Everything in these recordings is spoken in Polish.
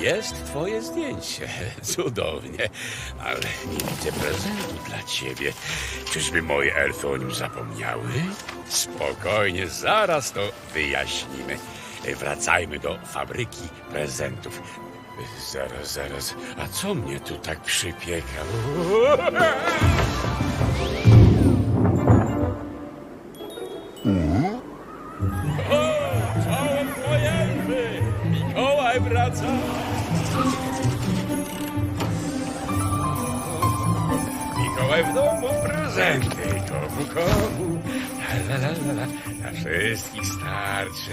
jest twoje zdjęcie. Cudownie. Ale nie widzę prezentu dla ciebie. Czyżby moje elfy o nim zapomniały? Spokojnie, zaraz to wyjaśnimy. Wracajmy do fabryki prezentów. Zaraz, zaraz. A co mnie tu tak przypieka? Czoło twoje elfy! Mikołaj wraca! Prezenty. Komu, komu? La, la, la, la. Na wszystkich starczy.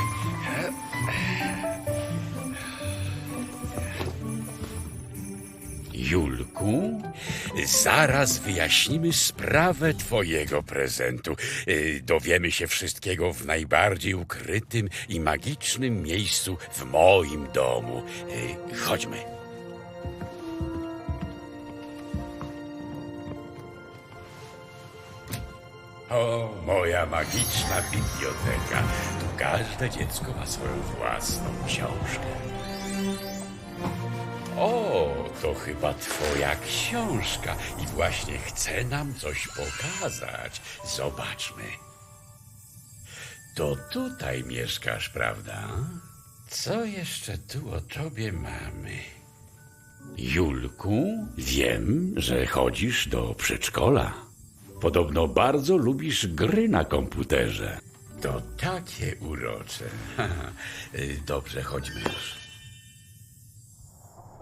Julku, zaraz wyjaśnimy sprawę twojego prezentu. Y, Dowiemy się wszystkiego w najbardziej ukrytym i magicznym miejscu w moim domu. Y, Chodźmy. O, moja magiczna biblioteka. Tu każde dziecko ma swoją własną książkę. O, to chyba twoja książka i właśnie chce nam coś pokazać. Zobaczmy. To tutaj mieszkasz, prawda? Co jeszcze tu o tobie mamy? Julku, wiem, że chodzisz do przedszkola. Podobno bardzo lubisz gry na komputerze. To takie urocze. Dobrze, chodźmy już.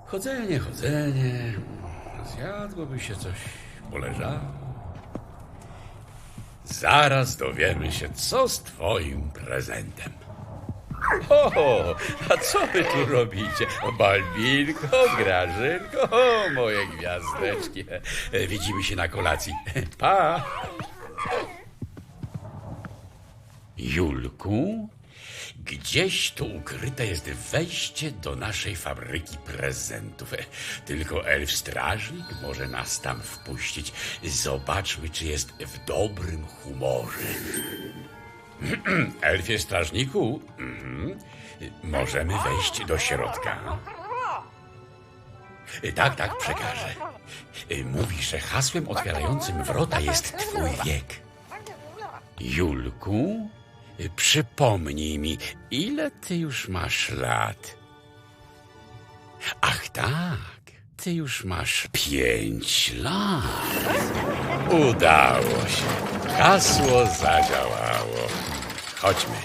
Chodzenie, chodzenie. Zjadłoby się coś, poleżało. Zaraz dowiemy się, co z twoim prezentem. O, a co wy tu robicie? Balbinko, Grażynko, o, moje gwiazdeczki. Widzimy się na kolacji. Pa! Julku, gdzieś tu ukryte jest wejście do naszej fabryki prezentów. Tylko elf strażnik może nas tam wpuścić. Zobaczmy, czy jest w dobrym humorze. Elfie strażniku, mhm. możemy wejść do środka. Tak, tak, przekażę. Mówi, że hasłem otwierającym wrota jest twój wiek. Julku, przypomnij mi, ile ty już masz lat? Ach tak, ty już masz pięć lat. Udało się. Hasło zadziałało. Chodźmy.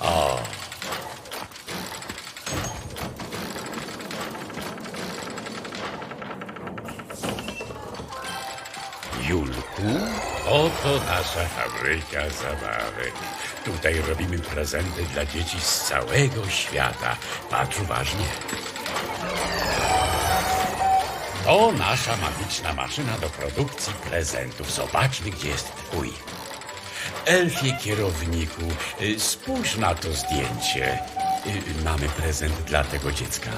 O. Julku, oto nasza fabryka zabawek. Tutaj robimy prezenty dla dzieci z całego świata. Patrz uważnie. To nasza magiczna maszyna do produkcji prezentów. Zobaczmy, gdzie jest twój. Elfie kierowniku, y, spójrz na to zdjęcie. Y, Mamy prezent dla tego dziecka?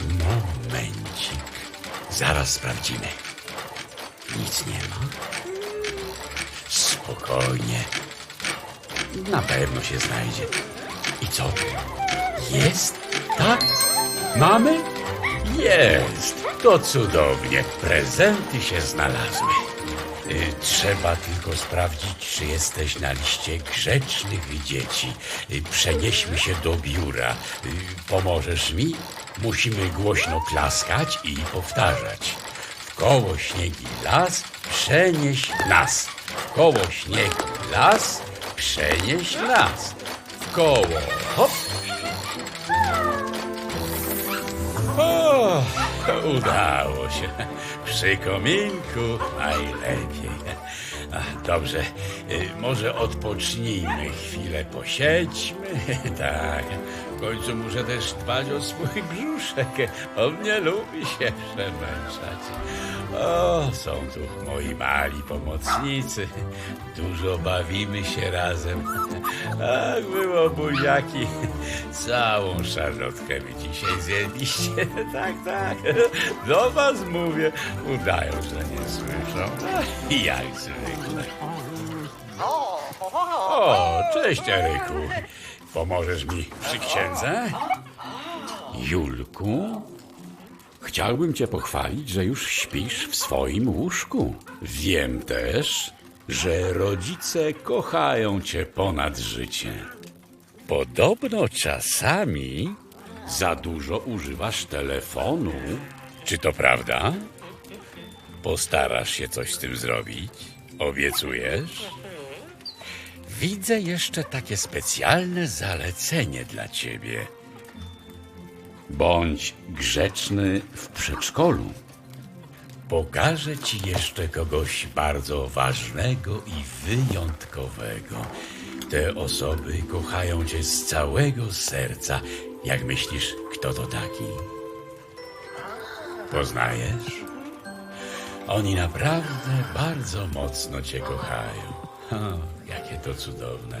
Momencik. Zaraz sprawdzimy. Nic nie ma. Spokojnie. Na pewno się znajdzie. I co? Jest? Tak? Mamy? Jest. To cudownie. Prezenty się znalazły. Y, Trzeba tylko sprawdzić, czy jesteś na liście grzecznych dzieci. Y, Przenieśmy się do biura. Y, Pomożesz mi? Musimy głośno klaskać i powtarzać. W koło śniegi las, przenieś nas. W koło śniegi las, przenieś nas. W koło hop. O, udało się. Przy kominku najlepiej. Dobrze, y, może odpocznijmy chwilę, posiedźmy. Tak, w końcu muszę też dbać o swój brzuszek. On nie lubi się przemęczać. O, są tu moi mali pomocnicy. Dużo bawimy się razem. Ach, było buziaki. Całą szarlotkę wy dzisiaj zjedliście. Tak, tak. Do was mówię. Udają, że nie słyszą. Ach, Jak zwykle. O, cześć Eryku. Pomożesz mi przy księdze? Julku? Chciałbym cię pochwalić, że już śpisz w swoim łóżku. Wiem też, że rodzice kochają cię ponad życie. Podobno czasami za dużo używasz telefonu. Czy to prawda? Postarasz się coś z tym zrobić? Obiecujesz? Widzę jeszcze takie specjalne zalecenie dla ciebie. Bądź grzeczny w przedszkolu. Pokażę ci jeszcze kogoś bardzo ważnego i wyjątkowego. Te osoby kochają cię z całego serca. Jak myślisz, kto to taki? Poznajesz? Oni naprawdę bardzo mocno cię kochają. O, jakie to cudowne.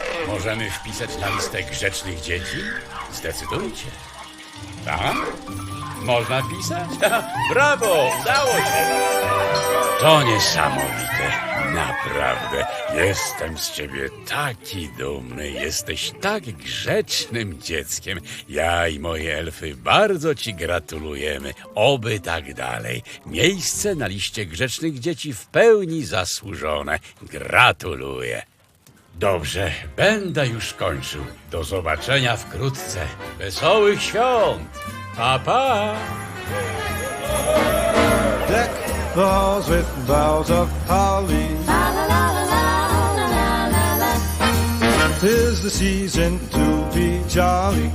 Możemy wpisać na listę grzecznych dzieci? Zdecydujcie. Tak? Można wpisać? Brawo! Udało się! To niesamowite. Naprawdę. Jestem z ciebie taki dumny. Jesteś tak grzecznym dzieckiem. Ja i moje elfy bardzo ci gratulujemy. Oby tak dalej. Miejsce na liście grzecznych dzieci w pełni zasłużone. Gratuluję. Dobrze, będę już kończył. Do zobaczenia wkrótce. Wesołych świąt! Pa, pa! Deck the halls with boughs of holly. Tis the season to be jolly.